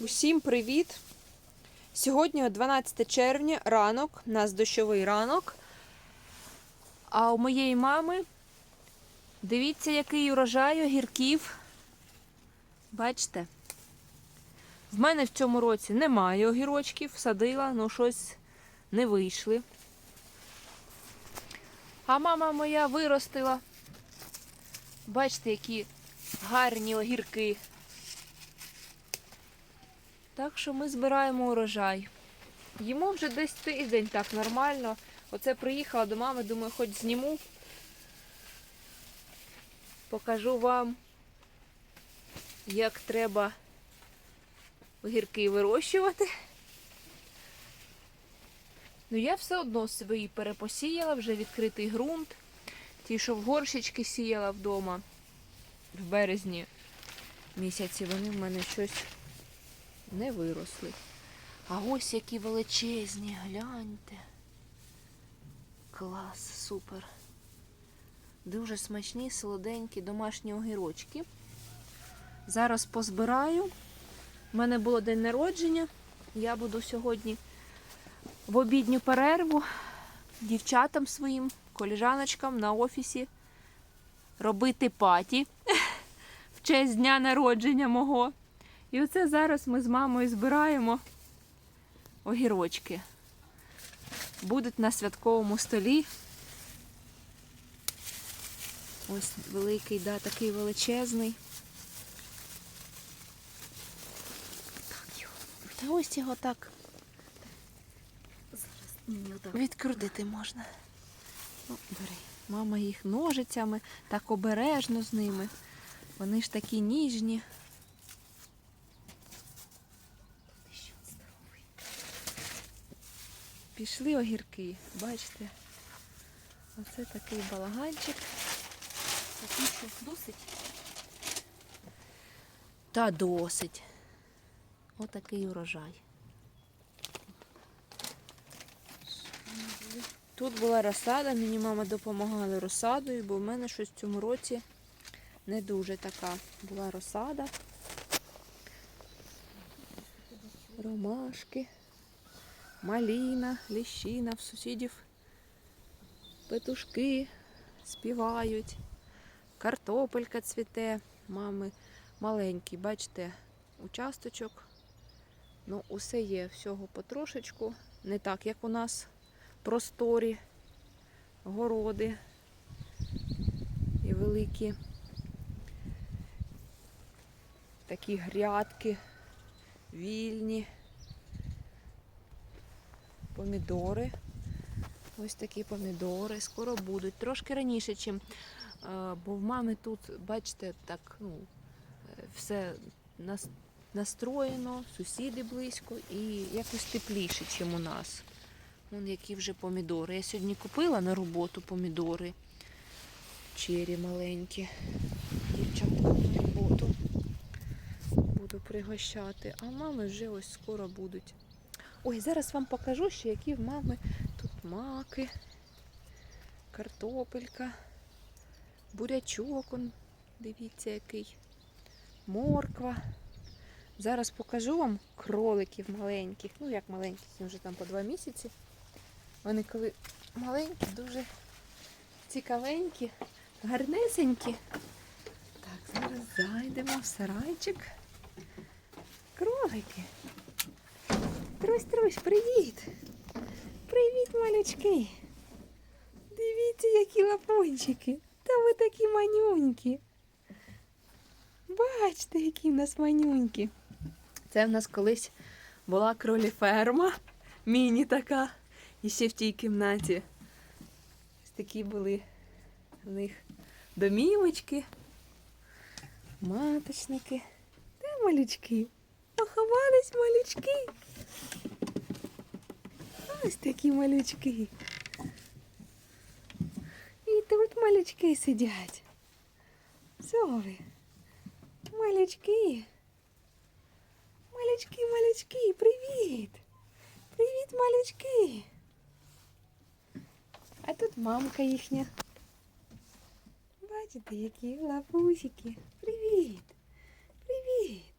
Усім привіт! Сьогодні 12 червня, ранок, у нас дощовий ранок. А у моєї мами, дивіться, який урожай огірків. Бачите? В мене в цьому році немає огірочків, садила, ну щось не вийшли. А мама моя виростила. Бачите, які гарні огірки. Так що ми збираємо урожай. Їмо вже десь тиждень так нормально. Оце приїхала до мами, думаю, хоч зніму. Покажу вам, як треба огірки вирощувати. Ну, я все одно свої перепосіяла, вже відкритий ґрунт. Ті, що в горщички сіяла вдома в березні місяці, вони в мене щось не виросли. А ось які величезні, гляньте. Клас, супер. Дуже смачні, солоденькі домашні огірочки. Зараз позбираю. У мене було день народження. Я буду сьогодні в обідню перерву дівчатам своїм, коліжаночкам на офісі робити паті в честь дня народження мого. І оце зараз ми з мамою збираємо огірочки. Будуть на святковому столі. Ось великий, да, такий величезний. Так його. Та ось його так відкрутити можна. О, бери. Мама їх ножицями, так обережно з ними. Вони ж такі ніжні. Пішли огірки, бачите? Оце такий балаганчик. Такий, що досить. Та досить. Отакий урожай. Тут була розсада, мені мама допомагала розсадою, бо в мене щось в цьому році не дуже така була розсада. Ромашки, маліна, ліщина, в сусідів петушки співають, картопелька цвіте, мами маленький, бачите, участочок. Ну, усе є всього потрошечку. Не так, як у нас просторі, городи і великі такі грядки, вільні, помідори. Ось такі помідори скоро будуть. Трошки раніше, чим, е, бо в мами тут, бачите, так, ну, е, все настроєно, сусіди близько і якось тепліше, ніж у нас. Вон які вже помідори. Я сьогодні купила на роботу помідори. Чері маленькі. Дівчатка на роботу. Буду пригощати. А мами вже ось скоро будуть. Ой, зараз вам покажу, ще які в мами тут маки, картопелька, бурячок, он, дивіться який, морква. Зараз покажу вам кроликів маленьких. Ну, як маленьких, вже там по два місяці. Вони коли маленькі, дуже цікавенькі, гарнесенькі. Так, зараз зайдемо в сарайчик. Кролики. Трусь, привіт! Привіт, малючки! Дивіться, які лапончики. Та ви такі манюнькі. Бачите, які в нас манюнькі. Це в нас колись була кроліферма, міні така. І ще в тій кімнаті. Ось такі були в них домівочки, маточники. Де малючки? Поховались малючки. Ось такі малючки. І тут малючки сидять. Що ви? Малючки. Малючки, малючки, привіт! Привіт, малючки! А тут мамка їхня. Бачите, які лапусики. Привіт! Привіт!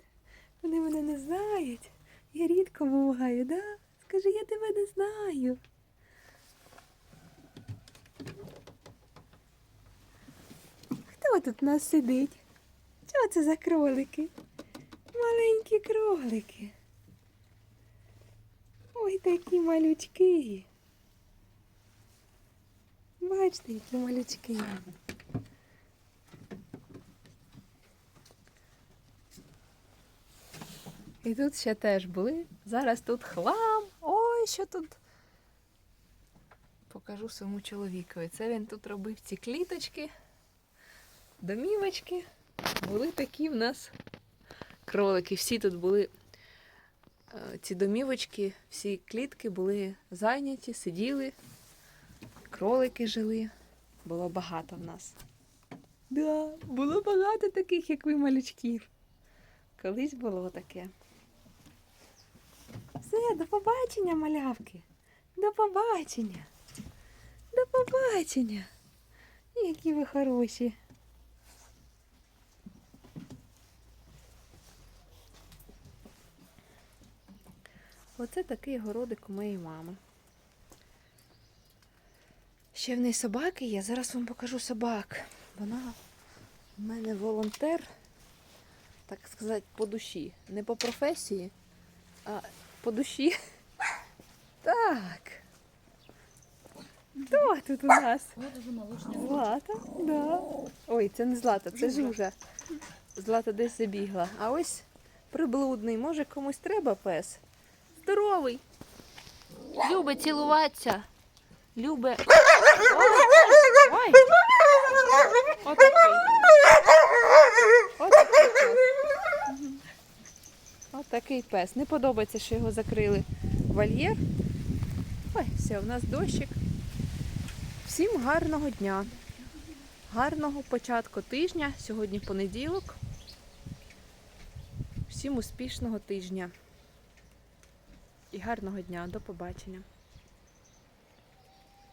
Вони мене не знають. Я рідко буваю, да? Скажи, я тебе не знаю. Хто тут у нас сидить? Що це за кролики? Маленькі кролики. Ой, такі малючки. Бачите, які малючки. І тут ще теж були. Зараз тут хлам. Ой, що тут. Покажу своєму чоловікові. Це він тут робив ці кліточки, домівочки. Були такі в нас кролики. Всі тут були е, ці домівочки, всі клітки були зайняті, сиділи, кролики жили. Було багато в нас. Да, було багато таких, як ви малючків. Колись було таке. Все, до побачення, малявки. До побачення. До побачення. Які ви хороші. Оце такий городик у моєї мами. Ще в неї собаки є. Зараз вам покажу собак. Вона в мене волонтер, так сказати, по душі. Не по професії, а по душі. Так. Хто тут у нас? Злата, да. Ой, це не Злата, це Жужа. Злата десь забігла. А ось приблудний. Може комусь треба пес? Здоровий. Любить цілуватися. Любе. Ой, ой. Отакий пес. Мгм. Отакий пес. Не подобається, що його закрили вольєр. Ой, все, у нас дощик. Всім гарного дня. Гарного початку тижня. Сьогодні понеділок. Всім успішного тижня. І гарного дня. До побачення.